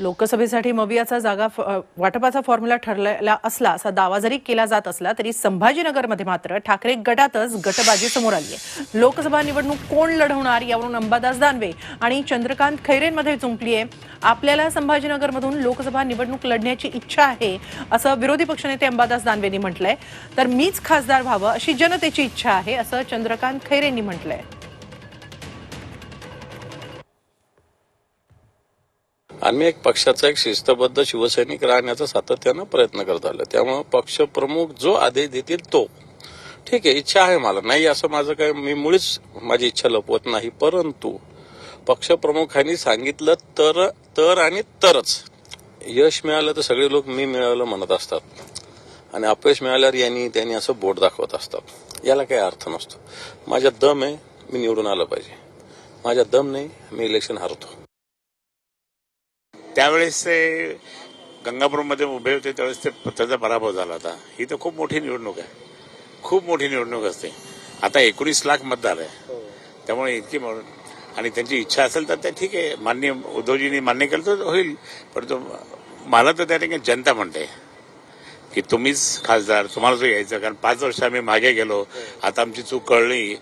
लोकसभेसाठी मवियाचा जागा फ- वाटपाचा फॉर्म्युला ठरलेला असला असा दावा जरी केला जात असला तरी संभाजीनगरमध्ये मात्र ठाकरे गटातच गटबाजी समोर आली आहे. लोकसभा निवडणूक कोण लढवणार यावरून अंबादास दानवे आणि चंद्रकांत खैरेंमध्ये चुंकली आहे. आपल्याला संभाजीनगरमधून लोकसभा निवडणूक लढण्याची इच्छा आहे असं विरोधी पक्षनेते अंबादास दानवेंनी म्हटलंय. तर मीच खासदार व्हावं अशी जनतेची इच्छा आहे असं चंद्रकांत खैरेंनी म्हटलंय. आम्ही एक पक्षाचा एक शिस्तबद्ध शिवसैनिक राहण्याचा सातत्यानं प्रयत्न करत आलो. त्यामुळे पक्षप्रमुख जो आदेश देतील तो. ठीक आहे इच्छा आहे मला. नाही असं माझं काय मी मुळीच माझी इच्छा लपवत नाही. परंतु पक्षप्रमुखांनी सांगितलं तर तर आणि तरच. यश मिळालं तर सगळे लोक मी मिळालं म्हणत असतात. आणि अपयश मिळाल्यावर यांनी त्यांनी असं बोट दाखवत असतात. याला काही अर्थ नसतो. माझ्या दम आहे मी निवडून आलं पाहिजे. माझ्या दम नाही मी इलेक्शन हारतो. त्यावेळेस ते गंगापूरमध्ये उभे होते त्यावेळेस ते त्याचा पराभव झाला होता. ही तर खूप मोठी निवडणूक आहे. खूप मोठी निवडणूक असते. आता एकोणीस लाख मतदार आहे. त्यामुळे इतकी म्हणून आणि त्यांची इच्छा असेल तर ते ठीक आहे. मान्य उद्धवजींनी मान्य केलं तर होईल. परंतु मला तर त्या ठिकाणी जनता म्हणते की तुम्हीच खासदार तुम्हाला जो यायचं कारण पाच वर्ष आम्ही मागे गेलो. आता आमची चूक कळली.